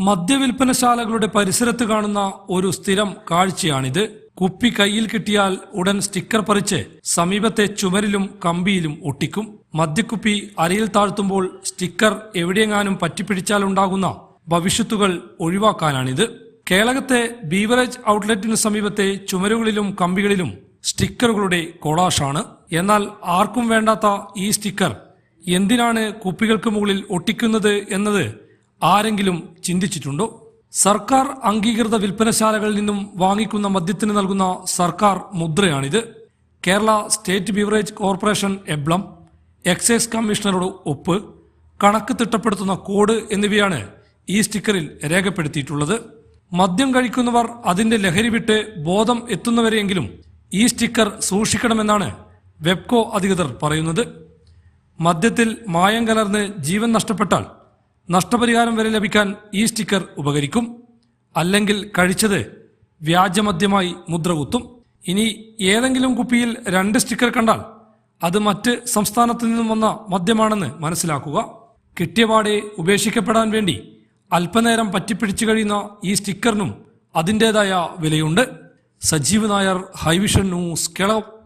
മദ്യവിൽപ്പനശാലകളുടെ പരിസരത്ത് കാണുന്ന ഒരു സ്ഥിരം കാഴ്ചയാണിത്. കുപ്പി കയ്യിൽ കിട്ടിയാൽ ഉടൻ സ്റ്റിക്കർ പറിച്ച് സമീപത്തെ ചുമരിലും കമ്പിയിലും ഒട്ടിക്കും. മദ്യക്കുപ്പി അരയിൽ താഴ്ത്തുമ്പോൾ സ്റ്റിക്കർ എവിടെയെങ്ങാനും പറ്റിപ്പിടിച്ചാലുണ്ടാകുന്ന ഭവിഷ്യത്തുകൾ ഒഴിവാക്കാനാണിത്. കേളകത്തെ ബീവറേജ് ഔട്ട്ലെറ്റിന് സമീപത്തെ ചുമരുകളിലും കമ്പികളിലും സ്റ്റിക്കറുകളുടെ കൊളാഷാണ്. എന്നാൽ ആർക്കും വേണ്ടാത്ത ഈ സ്റ്റിക്കർ എന്തിനാണ് കുപ്പികൾക്ക് മുകളിൽ ഒട്ടിക്കുന്നത് എന്നത് ആരെങ്കിലും ചിന്തിച്ചിട്ടുണ്ടോ? സർക്കാർ അംഗീകൃത വിൽപ്പനശാലകളിൽ നിന്നും വാങ്ങിക്കുന്ന മദ്യത്തിന് നൽകുന്ന സർക്കാർ മുദ്രയാണിത്. Kerala state beverage corporation emblem excise കമ്മീഷണറുടെ ഒപ്പ് കണക്ക് തിട്ടപ്പെടുത്തുന്ന കോഡ് എന്നിവയാണ് ഈ സ്റ്റിക്കറിൽ രേഖപ്പെടുത്തിയിട്ടുള്ളത്. മദ്യം കഴിക്കുന്നവർ അതിന്റെ ലഹരി വിട്ട് ബോധം എത്തുന്നവരെയെങ്കിലും ഈ സ്റ്റിക്കർ സൂക്ഷിക്കണമെന്നാണ് വെബ്കോ അധികൃതർ പറയുന്നത്. മദ്യത്തിൽ മായം കലർന്ന് ജീവൻ നഷ്ടപ്പെട്ടാൽ നഷ്ടപരിഹാരം വരെ ലഭിക്കാൻ ഈ സ്റ്റിക്കർ ഉപകരിക്കും. അല്ലെങ്കിൽ കഴിച്ചത് വ്യാജമദ്യമായി മുദ്രകുത്തും ഇനി ഏതെങ്കിലും കുപ്പിയിൽ രണ്ട് സ്റ്റിക്കർ കണ്ടാൽ അത് മറ്റ് സംസ്ഥാനത്തു നിന്നും വന്ന മദ്യമാണെന്ന് മനസ്സിലാക്കുക. കിട്ടിയപാടെ ഉപേക്ഷിക്കപ്പെടാൻ വേണ്ടി അല്പനേരം പറ്റിപ്പിടിച്ചു കഴിയുന്ന ഈ സ്റ്റിക്കറിനും അതിന്റേതായ വിലയുണ്ട്. സജീവ് നായർ ഹൈവിഷൻ ന്യൂസ് കേളകം.